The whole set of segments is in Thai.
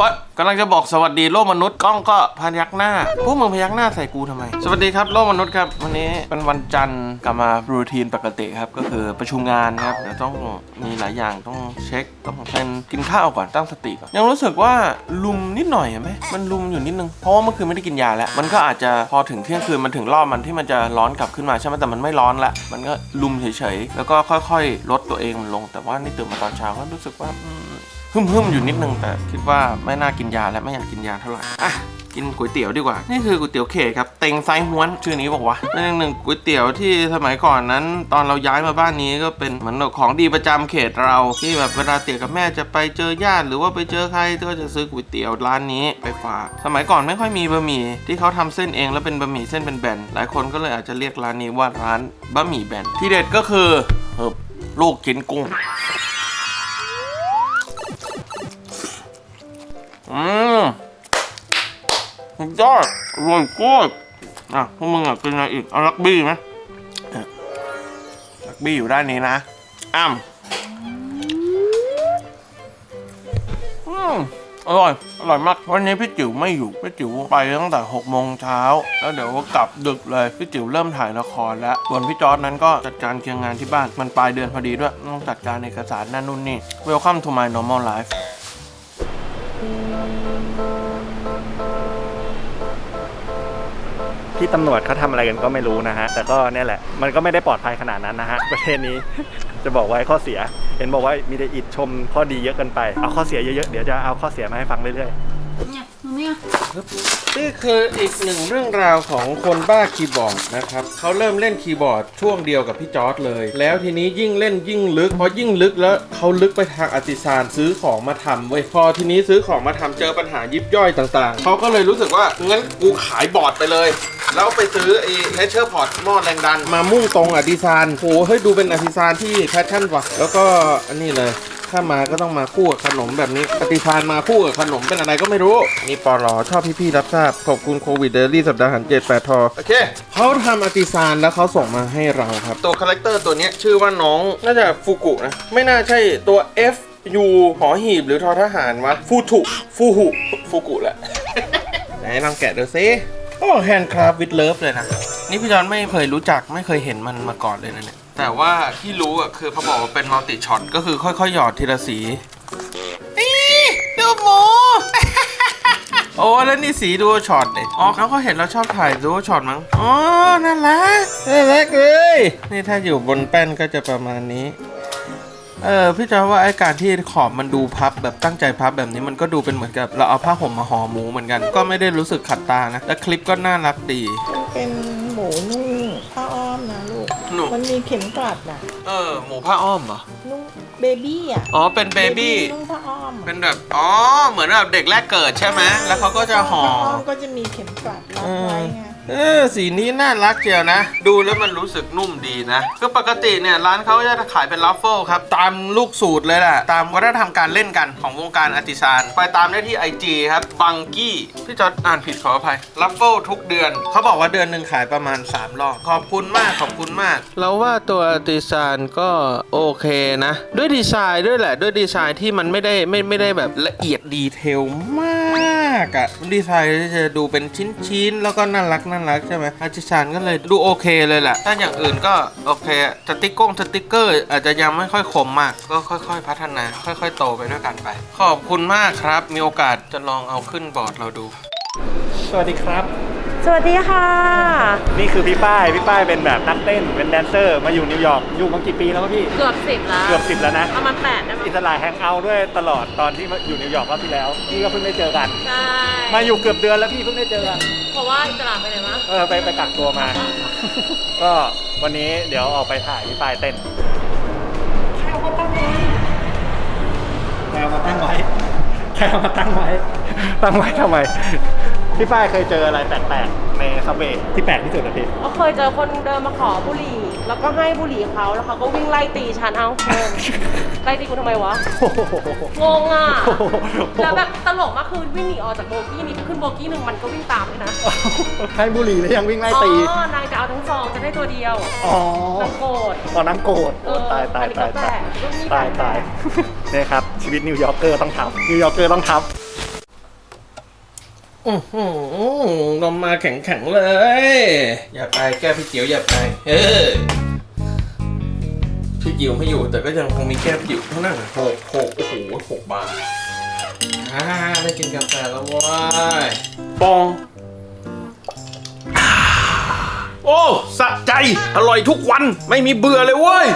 วะกำลังจะบอกสวัสดีโลกมนุษย์กล้องก็พยักหน้า พวกมึงพยักหน้าใส่กูทำไม สวัสดีครับโลกมนุษย์ครับ วันนี้เป็นวันจันทร์กลับมารูทีนปกติครับ ก็คือประชุมงานครับเดี๋ยวต้องมีหลายอย่างต้องเช็คต้องเป็นกินข้าวก่อนตั้งสติก่อนยังรู้สึกว่าลุมนิดหน่อยอไหมมันลุมอยู่นิดนึงเพราะว่าเมื่อคืนไม่ได้กินยาแล้วมันก็อาจจะพอถึงเที่ยงคืนมันถึงรอบมันที่มันจะร้อนกลับขึ้นมาใช่ไหมแต่มันไม่ร้อนละมันก็ลุมเฉยๆแล้วก็ค่อย ๆ ลดตัวเองมันลง แต่ว่านี่ตื่นมาตอนเช้าก็รู้สึกว่า อืมฮึ่มๆอยู่นิดนึงแต่คิดว่าไม่น่ากินยาและไม่อยากกินยาเท่าไหร่อะกินก๋วยเตี๋ยวดีกว่า นี่คือก๋วยเตี๋ยวเขตครับ เต็งไซฮ้วน ชื่อนี้บอกว่าเป็นหนึ่งก๋วยเตี๋ยวที่สมัยก่อนนั้น ตอนเราย้ายมาบ้านนี้ก็เป็นเหมือนของดีประจำเขตเรา ที่แบบเวลาเตี๋ยกับแม่จะไปเจอญาติหรือว่าไปเจอใครก็จะซื้อก๋วยเตี๋ยวร้านนี้ไปฝาก สมัยก่อนไม่ค่อยมีบะหมี่ที่เขาทำเส้นเองแล้วเป็นบะหมี่เส้นเป็นแบน หลายคนก็เลยอาจจะเรียกร้านนี้ว่าร้านบะหมี่แบน ที่เด็ดก็คือเหิบลูกชิ้นกุ้ง อืมสุดยอดอร่อยโคตรอะพวกมึงอะกินอะไรอีก เอาลักบี้ไหมออลักบี้อยู่ด้านนี้นะ อ้ำอืมอร่อย อร่อยมาก วันนี้พี่จิ๋วไม่อยู่ พี่จิ๋วไปตั้งแต่6โมงเช้า แล้วเดี๋ยวก็กลับดึกเลย พี่จิ๋วเริ่มถ่ายละครแล้ว ส่วนพี่จอร์ดนั้นก็จัดการเคียร์งานที่บ้าน มันปลายเดือนพอดีด้วย ต้องจัดการเอกสารนั่นนู่นนี่ Welcome to my normal life พี่ตำรวจเขาทำอะไรกันก็ไม่รู้นะฮะ แต่ก็เนี่ยแหละ มันก็ไม่ได้ปลอดภัยขนาดนั้นนะฮะ ประเทศนี้ จะบอกไว้ข้อเสีย เห็นบอกว่ามีแต่อิดชมข้อดีเยอะเกินไป เอาข้อเสียเยอะๆ เดี๋ยวจะเอาข้อเสียมาให้ฟังเรื่อยๆ เนี่ยนี่คืออีกหนึ่งเรื่องราวของคนบ้าคีย์บอร์ดนะครับเขาเริ่มเล่นคีย์บอร์ดช่วงเดียวกับพี่จอร์ดเลย แล้วทีนี้ยิ่งเล่นยิ่งลึกพอยิ่งลึกแล้วเขาลึกไปทางอติซานซื้อของมาทำเว้ยพอทีนี้ซื้อของมาทำเจอปัญหายิบย่อยต่างๆเขาก็เลยรู้สึกว่างั้นกูขายบอร์ดไปเลย แล้วไปซื้อไอ้เลเชอร์พอร์ตหม้อแรงดัน มามุ่งตรงอติซานโหเฮ้ยดูเป็นอติซานที่แพชชั่นว่ะแล้วก็อันนี้เลย ถ้ามาก็ต้องมาคู่กับขนมแบบนี้ปฏิพานมาคู่กับขนมเป็นอะไรก็ไม่รู้ นี่ปอลอชอบพี่ๆรับทราบ ขอบคุณโควิดเดลี่สัปดาห์หันเจ็ดแปดทอโอเคเขาทำอติซานแล้วเขาส่งมาให้เราครับ ตัวคาแรคเตอร์ตัวเนี้ยชื่อว่าน้องน่าจะฟูกุนะ ไม่น่าใช่ตัว F U หอหีบหรือทอทหารวะฟูถุฟูหุฟูกุแหละไหนลองแกะดูซิโอ้แฮนด์คราฟวิดเลิฟเลยนะ นี่พี่จอนไม่เคยรู้จักไม่เคยเห็นมันมาก่อนเลยนะเนี่ย แต่ว่าที่รู้อะคือเขาบอกว่าเป็นมัลติช็อตก็คือค่อยๆ หยอดทีละสีอีดูหมู โอ้แล้วนี่สีดูช็อตเนี่ยอ๋อเขาก็เห็นเราชอบถ่ายดูช็อตมั้งอ๋อน่ารักน่ารักเลย นี่ถ้าอยู่บนแป้นก็จะประมาณนี้เออพี่จอยว่าไอ้การที่ขอบมันดูพับแบบตั้งใจพับแบบนี้มันก็ดูเป็นเหมือนกับเราเอาผ้าห่มมาห่อหมูเหมือนกัน ก็ไม่ได้รู้สึกขัดตานะ และคลิปก็น่ารักดี เป็น มันมีเข็มกลัดนะเออ หมูผ้าอ้อมเหรอ นุ่งเบบี้อะอ๋อ เป็นเบบี้ นุ่งผ้าอ้อมเป็นแบบ อ๋อ เหมือนแบบเด็กแรกเกิดใช่ไหม แล้วเขาก็จะห่อผ้าอ้อมก็จะมีเข็มกลัดรัดไว้ไง เออสีนี้น่ารักเจียวนะ ดูแล้วมันรู้สึกนุ่มดีนะก็ปกติเนี่ยร้านเขาจะขายเป็นลัฟเฟิลครับตามลูกสูตรเลยแหละตามวัฒนธรรมการเล่นกันของวงการอาร์ติซานไปตามได้ที่ IG ครับบังกี้พี่จอดอ่านผิดขออภัยลัฟเฟิลทุกเดือน เขาบอกว่าเดือนหนึ่งขายประมาณ 3 รอบ ขอบคุณมากขอบคุณมาก เราว่าตัวอาร์ติซานก็โอเคนะ ด้วยดีไซน์ด้วยแหละ ด้วยดีไซน์ที่มันไม่ได้ไม่ไม่ได้แบบละเอียดดีเทลมาก อะดีไซน์จะดูเป็นชิ้นๆ แล้วก็น่ารักน่ารักใช่ไหมอาชิชานก็เลยดูโอเคเลยแหละ ถ้าอย่างอื่นก็โอเคสติ๊กกงสติ๊กเกอร์ อาจจะยังไม่ค่อยคมมาก ก็ค่อยๆ พัฒนา ค่อยๆ โตไปด้วยกันไป ขอบคุณมากครับ มีโอกาสจะลองเอาขึ้นบอร์ดเราดู สวัสดีครับ สวัสดีค่ะ นี่คือพี่ป้าย พี่ป้ายเป็นแบบนักเต้น เป็นแดนเซอร์ มาอยู่นิวยอร์ก อยู่มากี่ปีแล้วครับพี่ เกือบสิบแล้ว เกือบสิบแล้วนะ ประมาณแปดได้ไหมอิสระแฮงเอาท์ด้วยตลอดตอนที่มาอยู่นิวยอร์กรอบที่แล้วพี่ก็เพิ่งได้เจอกัน ใช่ มาอยู่เกือบเดือนแล้วพี่เพิ่งได้เจอกัน เพราะว่าอิสระไปไหนมะเออไปไปกักตัวมา ก็วันนี้เดี๋ยวออกไปถ่ายพี่ปายเต้นใครเอามาตั้งไว้ใครเอามาตั้งไว้ใครเอามาตั้งไว้ ตั้งไว้ทำไม พี่ป้ายเคยเจออะไรแปลกๆในซับเวย์ที่แปลกที่สุดนะพี่ก็เคยเจอคนเดินมาขอบุหรี่ แล้วก็ให้บุหรี่เขาแล้วเขาก็วิ่งไล่ตีฉันเอางงไล่ตีกูทำไมวะ โอ้โห งงอะโอ้โหแล้วแบบตลกมากคือวิ่งหนีออกจากโบกี้นี้ขึ้นโบกี้หนึ่งมันก็วิ่งตามเลยนะให้บุหรี่แล้วยังวิ่งไล่อ๋ตีอนางจะเอาทั้งซองจะได้ตัวเดียว อ๋อนางโกรธตอนนั้นโกรธเออตายตายอันนี้ก็ตายแปลตายกรุ่นนี้ตายแปลกตายเนี่ยครับชีวิตนิวยอร์กเกอร์ต้องทำนิวยอร์กเกอร์ต้องท อื้อหือนมมาแข็งๆเลย อย่าไปแก้วพี่จิ๋วอย่าไป เออพี่จิ๋วไม่อยู่แต่ก็ยังคงมีแก้วจิ๋วเท่านั้นหกหกโอ้โหหกบาทอ่าได้กินกาแฟแล้วเว้ยปอง โอ้ สะใจ อร่อยทุกวันไม่มีเบื่อเลยเว้ย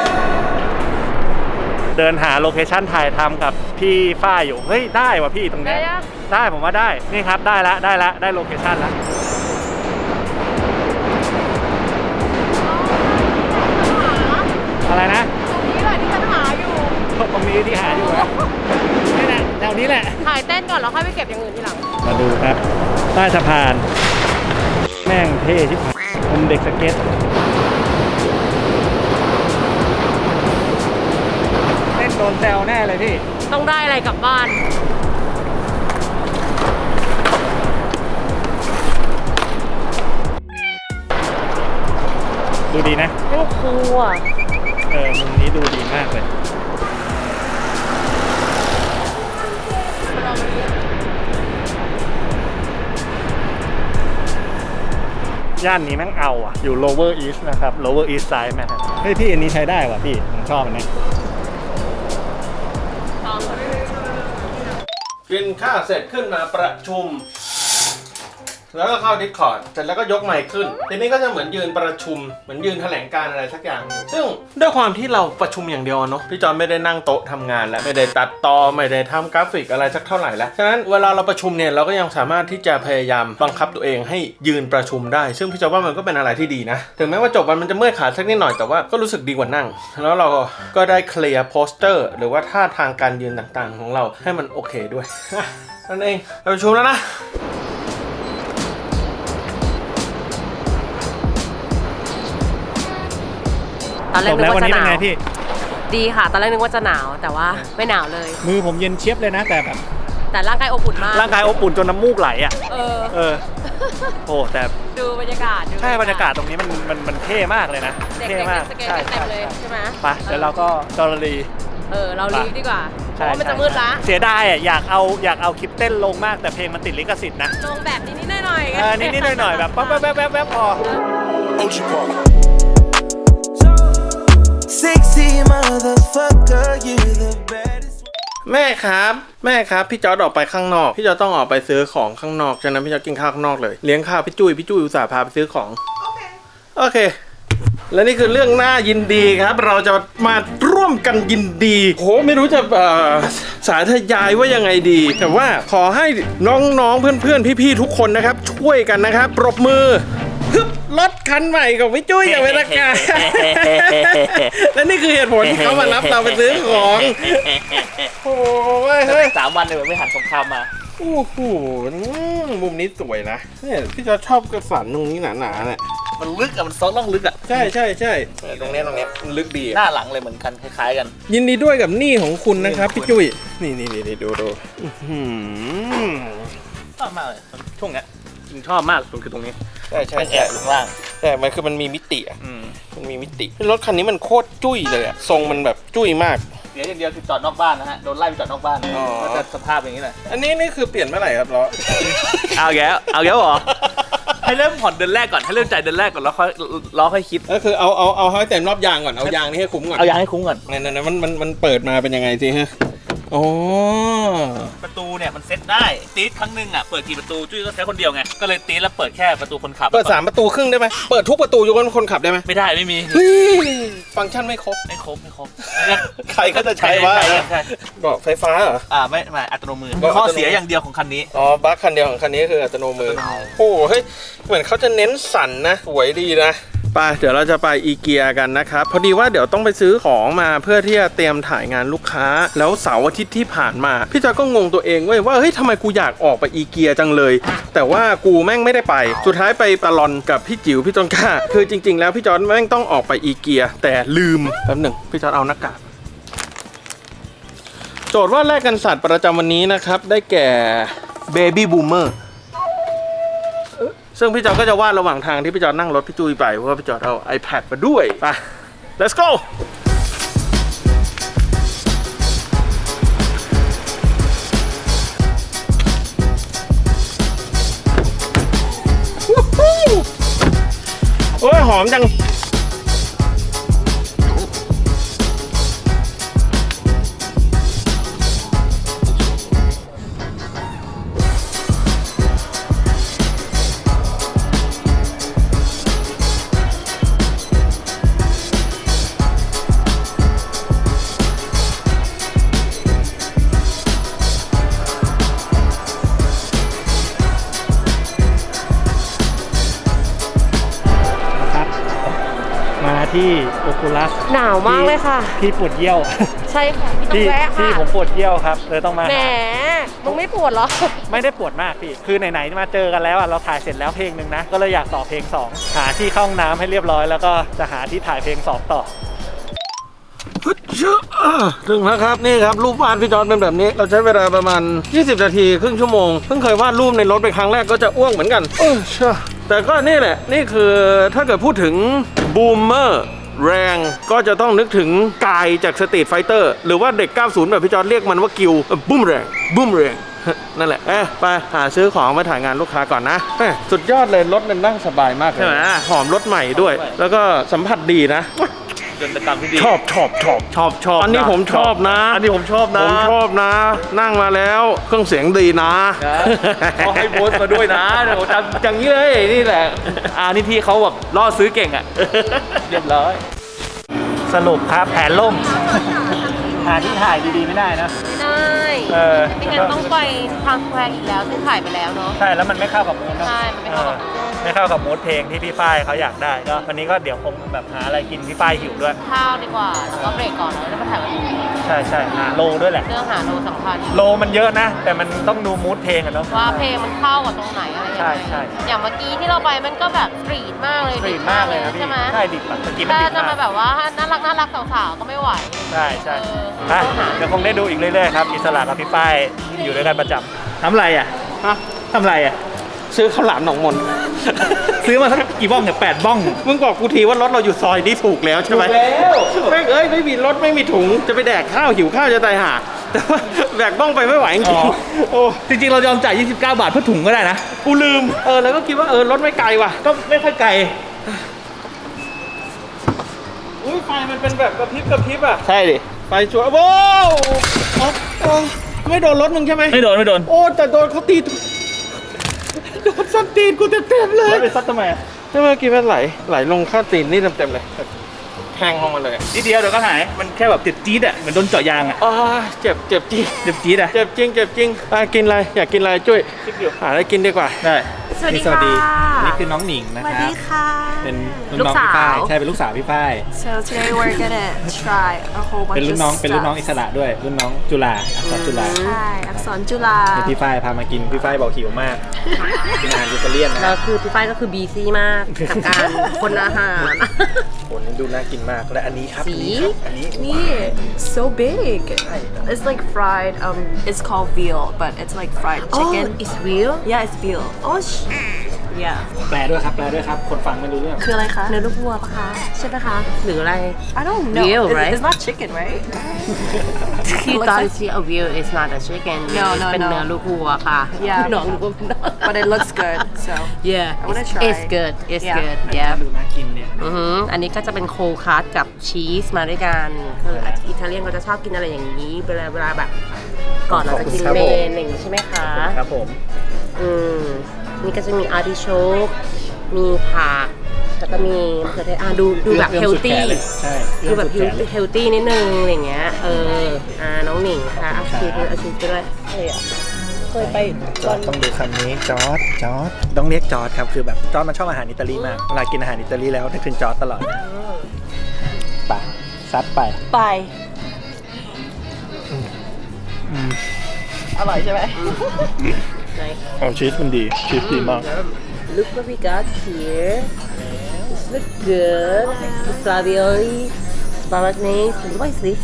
เดินหาโลเคชั่นถ่ายทำกับพี่ฝ้ายอยู่ เฮ้ย ได้ว่ะพี่ตรงเนี้ยได้ยังได้ผมว่าได้ นี่ครับได้ละได้ละได้โลเคชั่นละอะไรนะนี่แหละที่ฉันหาอยู่ตรงนี้ที่หาอยู่นะนี่แหละแถวนี้แหละ ถ่ายเต้นก่อนแล้วค่อยไปเก็บอย่างอื่นทีหลัง มาดูครับ ใต้สะพาน แม่งเท่ชิบหายผมเด็กสเก็ต ดนแซวแน่เลยพี่ ต้องได้อะไรกลับบ้าน ดูดีนะให้ครูอะ เออ มุมนี้ดูดีมากเลย ย่านนี้แม่งเอาอะ อยู่ lower east นะครับ lower east side แม่ครับเฮ้ยพี่อันนี้ใช้ได้ว่ะพี่ ผมชอบอันนี้ กินข้าวเสร็จขึ้นมาประชุม แล้วก็เข้าดิสคอร์ดเสร็จแล้วก็ยกไมค์ขึ้น ทีนี้ก็จะเหมือนยืนประชุม เหมือนยืนแถลงการอะไรสักอย่าง ซึ่งด้วยความที่เราประชุมอย่างเดียวเนาะ พี่จอนไม่ได้นั่งโต๊ะทำงานแล้วไม่ได้ตัดต่อ ไม่ได้ทำกราฟิกอะไรสักเท่าไหร่แล้ว ฉะนั้นเวลาเราประชุมเนี่ยเราก็ยังสามารถที่จะพยายามบังคับตัวเองให้ยืนประชุมได้ ซึ่งพี่จอนว่ามันก็เป็นอะไรที่ดีนะ ถึงแม้ว่าจบวันมันจะเมื่อยขาสักนิดหน่อยแต่ว่าก็รู้สึกดีกว่านั่ง แล้วเราก็ได้เคลียร์โปสเตอร์หรือว่าท่าทางการยืนต่างๆ ของเราให้มันโอเคด้วยนั่นเองไปประชุมแล้วนะ ตอนแรจกบนึแล้วกวันว่าจะนี้หเป็นนาวไงพี่ ดีค่ะ ตอนแรกนึกว่าจะหนาวแต่ว่าไม่หนาวเลย มือผมเย็นเชียบเลยนะแต่แบบแต่ร่างกายอบอุ่นมาก ร่างกายอบอุ่นจนน้ำมูกไหลอะ เออ เออ โอ้แต่ดูบรรยากาศดูใช่บรรยากาศตรงนี้มันมันมันเท่มากเลยนะเด็กเท่ๆมากสเกตใช่เต็มเลยใช่ไหมไปเดี๋ยวเราก็จอร์ลี เออ เรารีบดีกว่าเพใช่ราะว่ามันจะมืดละเสียดายอะอยากเอาอยากเอาคลิปเต้นลงมากแต่เพลงมันติดลิขสิทธิ์นะลงแบบนี้นิดๆหน่อยๆไงเออนิดๆหน่อยๆแบบแป๊บแป๊บแป๊บแป๊บแป๊บพอ Ocean Park. Sexy motherfucker, you the baddest. แม่ครับ แม่ครับ พี่จอร์ดออกไปข้างนอก พี่จอร์ดต้องออกไปซื้อของข้างนอกฉะนั้นพี่จอร์ดกินข้าวข้างนอกเลยเลี้ยงข้าวพี่จุ้ยพี่จุ้ยอุตส่าห์พาไปซื้อของ โอเค และนี่คือเรื่องน่ายินดีครับ เราจะมาร่วมกันยินดีโหไม่รู้จะเอ่อสาธยายว่ายังไงดี แต่ว่าขอให้น้องๆเพื่อนๆพี่ๆทุกคนนะครับ ช่วยกันนะครับปรบมือ ฮึบรถคันใหม่ของพี่จุ้ยอย่างเป็นทางการ และนี่คือเหตุผลที่เขามารับเราไปซื้อของ โอ้ยเฮ้ยสามวันเลยไม่หันสงครามมาโอ้โหอืมมุมนี้สวยนะเนี่ยพี่จะชอบกระสันตรงนี้หนาๆเนี่ยมันลึกอะมันซอกล่องลึกอะใช่ใช่ใช่ตรงเนี้ยตรงเนี้ยมันลึกดีหอะน้าหลังเลยเหมือนกันคล้ายๆกัน ยินดีด้วยกับหนี้ของคุณนะครับพี่จุ้ยนี่นี่นี่นี่ดูดูอื้อหือชอบมากเลยช่วงเนี้ยจริงชอบมากสุดคือตรงนี้ใช่ใช่มันแอใช่บอยู่ข้างล่างแต่มันคือมันมีมิติอะอืมมันมีมิติรถคันนี้มันโคตรจุ้ยเลยอะทรงมันแบบจุ้ยมากเดี๋ยวอย่างเดียวคือจอดนอกบ้านนะฮะ โดนไล่ไปจอดนอกบ้านอ๋อ ก็จะสภาพอย่างนี้แหละอันนี้นี่คือเปลี่ยนเมื่อไหร่ครับล้อ เอาแก้วเอาแก้วเหรอ ให้เริ่มผ่อนเดือนแรกก่อน ให้เริ่มจ่ายเดือนแรกก่อนแล้วค่อยล้อค่อยคิด ก็คือเอาเอาเอาให้เต็มรอบยางก่อนเอายางนี่ให้คุ้มก่อนเอายางให้คุ้มก่อนนั่นๆๆมันมันมันเปิดมาเป็นยังไงสิฮะ อ๋อ ประตูเนี่ยมันเซ็ตได้ตีดครั้งหนึ่งอะเปิดกี่ประตูจุ้ยก็ใช้คนเดียวไงก็เลยตีดแล้วเปิดแค่ประตูคนขับเปิดสามประตูครึ่งได้ไหมเปิดทุกประตูยกเว้นคนขับได้ไหมไม่ได้ไม่มีเฮ้ยฟังก์ชันไม่ครบไม่ครบไม่ครบใครก็จะใช้ว่าใช่ใช่บอกไฟฟ้าเหรออ่าไม่ไม่อัตโนมือบอกอัตโนมือข้อเสียอย่างเดียวของคันนี้อ๋อบัคคันเดียวของคันนี้คืออัตโนมืออัตโนมือโอ้โหเฮ้ยเหมือนเขาจะเน้นสันนะสวยดีนะ ไปเดี๋ยวเราจะไปอีเกียกันนะครับพอดีว่าเดี๋ยวต้องไปซื้อของมาเพื่อที่จะเตรียมถ่ายงานลูกค้า แล้วเสาร์อาทิตย์ที่ผ่านมา พี่จอยก็งงตัวเองเว้ยว่าเฮ้ยทำไมกูอยากออกไปอีเกียจังเลย แต่ว่ากูแม่งไม่ได้ไป สุดท้ายไปตะลอนกับพี่จิ๋วพี่ต้นก้าคือจริง ๆ แล้วพี่จอยแม่งต้องออกไปอีเกีย แต่ลืมแป๊บหนึ่งพี่จอยเอาหน้ากากโจทย์ว่าแลกกันสัตว์ประจำวันนี้นะครับได้แก่ Baby Boomer ซึ่งพี่จอร์ก็จะวาดระหว่างทางที่พี่จอร์นั่งรถพี่จุยไปเพราะว่าพี่จอร์เอา iPad มาด้วยไป let's go โอ้ยหอมจัง หนาวมากเลยค่ะที่ปวดเยี่ยว ใช่ค่ะพี่ต้องที่แวะที่ค่ะผมปวดเยี่ยวครับเลยต้องมาแหมหา มึงไม่ปวดเหรอ ไม่ได้ปวดมากพี่ คือไหนๆมาเจอกันแล้วอะเราถ่ายเสร็จแล้วเพลงหนึ่งนะ ก็เลยอยากต่อเพลง 2 หาที่เข้าห้องน้ำให้เรียบร้อยแล้วก็จะหาที่ถ่ายเพลง 2 ต่อ ฮึดเชื่ออ่าถึงแล้วครับนี่ครับรูปวาดพี่จอร์ดเป็นแบบนี้ เราใช้เวลาประมาณ 20 นาทีครึ่งชั่วโมงเพิ่งเคยวาดรูปในรถไปครั้งแรกก็จะอ้วกเหมือนกันเออเชื่อแต่ก็นี่แหละ นี่คือถ้าเกิดพูดถึงบูมเมอร์ แรงก็จะต้องนึกถึงกายจากสตรีทไฟเตอร์หรือว่าเด็ก 90 แบบพี่จอร์ดเรียกมันว่ากิวบูมแรงบูมแรงนั่นแหละ เอ๊ะ ไปหาซื้อของมาถ่ายงานลูกค้าก่อนนะเอ้ยสุดยอดเลย รถมันนั่งสบายมากเลยใช่ไหมหอมรถใหม่ด้วย แล้วก็สัมผัสดีนะ จนกรรมที่ดีชอบชอบชอบชอบชอบอันนี้ผมชอบนะ อันนี้ผมชอบนะ ผมชอบนะ นั่งมาแล้วเครื่องเสียงดีนะเขาให้โพสต์มาด้วยนะเดี๋ยวผมจำอย่างนี้เลยนี่แหละอ่านี่พี่เขาแบบล่อซื้อเก่งอะเรียบร้อย สรุปครับแผนล่มหาที่ถ่ายดีๆไม่ได้นะไม่ได้เออไม่งั้นต้องไปทางแควร์อีกแล้วซึ่งถ่ายไปแล้วเนาะใช่แล้วมันไม่เข้ากับมูดเนอะใช่มันไม่เข้ากับออ ไม่เข้ากับมูดเพลงที่พี่ฝ้ายเขาอยากได้ก็วันนี้ก็เดี๋ยวคงแบบหาอะไรกินพี่ฝ้ายหิวด้วย ข้าวดีกว่า แล้วก็เบรกก่อนแล้วมาถ่ายวันนี้ใช่ใช่หาโลด้วยแหละ เรื่องหาโลสำคัญ โลมันเยอะนะ แต่มันต้องดูมูดเพลงอะเนาะ ว่าเพลงมันเข้ากับตรงไหนอะไรยังใช่ไงใช่ อย่างเมื่อกี้ที่เราไปมันก็แบบสตรีทมากเลยกรีดมากเลยนะพี่ใช่ไหมใช่ดิบอะเมื่อกี้มันถ้าดิบจะมามาแบบว่าน่ารักน่ารักสาวๆก็ไม่ไหว ใช่ใช่เอออะเดี๋ยวคงได้ดูอีกเรื่อยๆครับอิสระกับพี่ฝ้ายอยู่ด้วยกันประจำทำไรอะฮะทำไรอะ ซื้อข้าวหลามหนองมน ซื้อมาสักกี่บ้องเนี่ยแปดบ้อง มึงบอกกูทีว่ารถเราอยู่ซอยนี้ถูกแล้วใช่ไหมถูกแล้วแม่งเอ้ยไม่มีรถไม่มีถุงจะไปแดกข้าวหิวข้าวจะตายห่าแต่ว่าแบกบ้องไปไม่ไหวจริอ๋งอๆโอ้จริงๆ เรายอมจ่าย 29 บาทเพื่อถุงก็ได้นะ กูลืม เออแล้วก็คิดว่าเออรถไม่ไกลว่ะก็ไม่ค่อยไกล อุ้ยไฟมันเป็นแบบกระพริบกระพริบอะใช่ดิ ไฟชัวร์ว้าวอ๋ออ๋อไม่โดนรถมึงใช่ไหมไม่โดน ไม่โดน โอ้แต่โดนเขาตี โดนส้นตีนกูเต็มๆเลยแล้วไปซัดทำไมอะแล้วเมื่อกี้มันไหลไหลลงข้างตีนนี่เต็มๆเลยแทงลงมาเลยนิดเดียวเดี๋ยวก็หาย มันแค่แบบเจ็บจี๊ดอะ เหมือนโดนเจาะยางอะ อ๋อเจ็บเจ็บจริง เจ็บจี๊ดอะ เจ็บจริงเจ็บจริงไปกินอะไรอยากกินอะไรจุ้ยจิ๊บอยู่หาอะไรกินดีกว่า ได้ สวัสดีสวัสดีค่ะนี่คือน้องหนิงนะสวัสครัดีบค่ะเป็นรุ่นลูกน้องพี่ฝ้ายสาวใช่เป็นลูกสาวพี่ฝ้าย so today we're gonna try a whole bunch เป็นรุ่นน้อง of เป็นรุ่นน้อง stuff อิสระด้วยรุ่นน้องจุฬาอักษรจุฬาใช่อักษรจุฬาเดี๋ยวพี่ฝ้ายพามากินพี่ฝ้ายบอกหิวมากกินอาหารอิตาเลียนนะแล้วคือพี่ฝ้ายก็คือบีซี่มากกับการคนอาหารโหนี่ ดูน่ากินมาก และอันนี้ครับสีอันนี้ Yeah, so big. It's like fried. Um, it's called veal, but it's like fried chicken. Oh, it's real Yeah, it's veal. Oh, sh- yeah. แปลด้วยครับ แปลด้วยครับ คนฟังไม่รู้เรื่อง คืออะไรคะเนื้อลูกวัวปะคะใช่ปะคะหรืออะไร I don't know. Veal, It's- right? It's not chicken, right? You looks thought like- it's a veal is not a chicken No, no, เป็น no. เนื้อลูกวัวค่ะ Yeah. น้องนึกว่าเป็นน้อง But it looks good. So yeah I wanna it's- try. it's good it's Yeah. good yeah ดูน่ากินเนี่ยอือหืออันนี้ก็จะเป็นโคคัสกับชีสมาด้วยกันคืออิตาเลียนก็จะชอบกินอะไรอย่างนี้ เวลาเวลาแบบ ก่อนเราจะกินขอบเมคุณครับผมนอะไรอย่างนี้ใช่ไหมคะ ครับผม อืม นี่ก็จะมีอาร์ติโชกมีผักแล้วก็มีมะเขือเทศอะดูดูแบบเฮอื้ลอมสุดแขตี้นเลยใช่ดูแบบอื้อมสุดแขนเลยเฮลตี้นิดนึงอะไรอย่างเงี้ยเอออ่าน้องหนิงค่ะเอาชีสเอาชีสไปด้วยเฮ้ยอะเคยไปจอร์ดต้องดูคำนี้จอร์ดจอร์ดต้องเรียกจอร์ดครับคือแบบจอร์ดมันชอบอาหารอิตาลีมากเวลากินอาหารอิตาลีแล้วนึกถึงจอร์ดตลอดนะไปซัดไปไปอืมอร่อยใช่ไหม ไหนของชีสมันดี ชีสดีมาก Look what we got here. This look good. It's ravioli, bolognese. And what is this?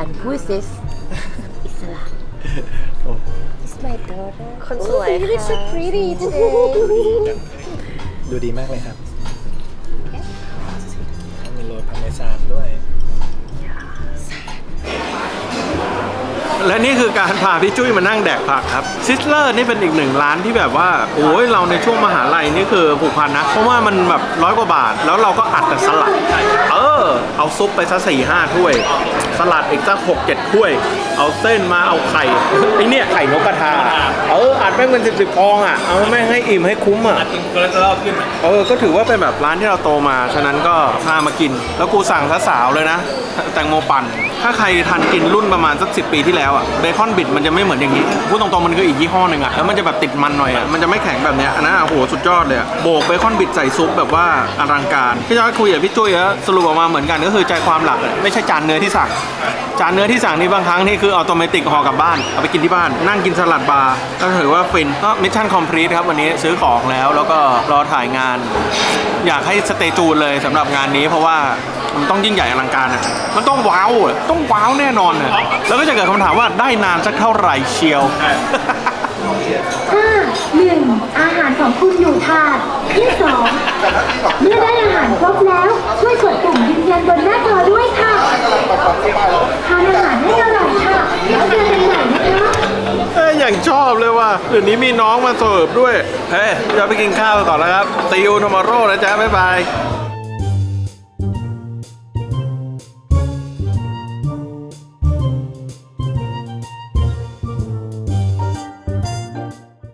And who is this? Isla. Oh. It's my daughter. คนสวย Oh, you look so ค่ะ pretty today. ดูดีมากเลยครับมีโรยพาร์เมซานด้วย และนี่คือการพาพี่จุ้ยมานั่งแดกผักครับซิสเลอร์นี่เป็นอีกหนึ่งร้านที่แบบว่าโอ้ยเราในช่วงมหาลัยนี่คือผูกพันนะ เพราะว่ามันแบบร้อยกว่าบาท แล้วเราก็อัดแต่สลัดเออ เอาซุปไปสักสี่ห้าถ้วย สลัดอีกสักหกเจ็ดถ้วย เอาเส้นมาเอาไข่ไอเนี่ยไข่นกกระทาเอออัดแม่งเป็นสิบสิบฟองอะเอาแม่งให้อิ่มให้คุ้มอะกินคอเลสเตอรอลขึ้นอะเออก็ถือว่าเป็นแบบร้านที่เราโตมาฉะนั้นก็พามากิน แล้วกูสั่งสาวๆเลยนะ แตงโมปั่นถ้าใครทันกินรุ่นประมาณสักสิปีที่แล้วอะเบคอนบิดมันจะไม่เหมือนอย่างนี้พูดตรงๆมันคืออีกยี่ห้อหนึ่งอะแล้วมันจะแบบติดมันหน่อยอะมันจะไม่แข็งแบบเนี้ยอันนั้นอะโหสุดยอดเลยอะโบกเบคอนบิดใส่ซุปแบบว่าอลังการพี่จอยคุยกับพี่จุ้ยแล้วสรุปออกมาเหมือนกันก็คือใจความหลักไม่ใช่จานเนื้อที่สั่งจานเนื้อที่สั่งนี่บางครั้งนี่คือออโตเมติห่อกลับบ้านเอาไปกินที่บ้าน นั่งกินสลัดบาร์ก็ถือว่าฟินก็มิชชั่นคอมพลีทครับวันนี้ซื้อของแล้วแล้วก็รอถ่ายงาน อยากให้สเตจูนเลยสำหรับงานนี้เพราะว่า มันต้องยิ่งใหญ่อลังการอะมันต้องว้าวอะต้องว้าวแน่นอนอะแล้วก็จะเกิดคำถามว่าได้นานสักเท่าไหร่เชียวห้าหนึ่งอาหารของคุณอยู่ถาดที่สองเมื่อได้อาหารครบแล้ว ช่วยกดปุ่มยืนยันบนหน้าจอด้วยค่ะทานอาหารให้อร่อยค่ะแล้วเจอกันใหม่นะคะเอ้ยอย่างชอบเลยว่ะเดี๋ยวนี้มีน้องมาเสิร์ฟด้วย เฮ้ยจะไปกินข้าวก่อนแล้วครับ see you tomorrow นะจ๊ะบ๊ายบาย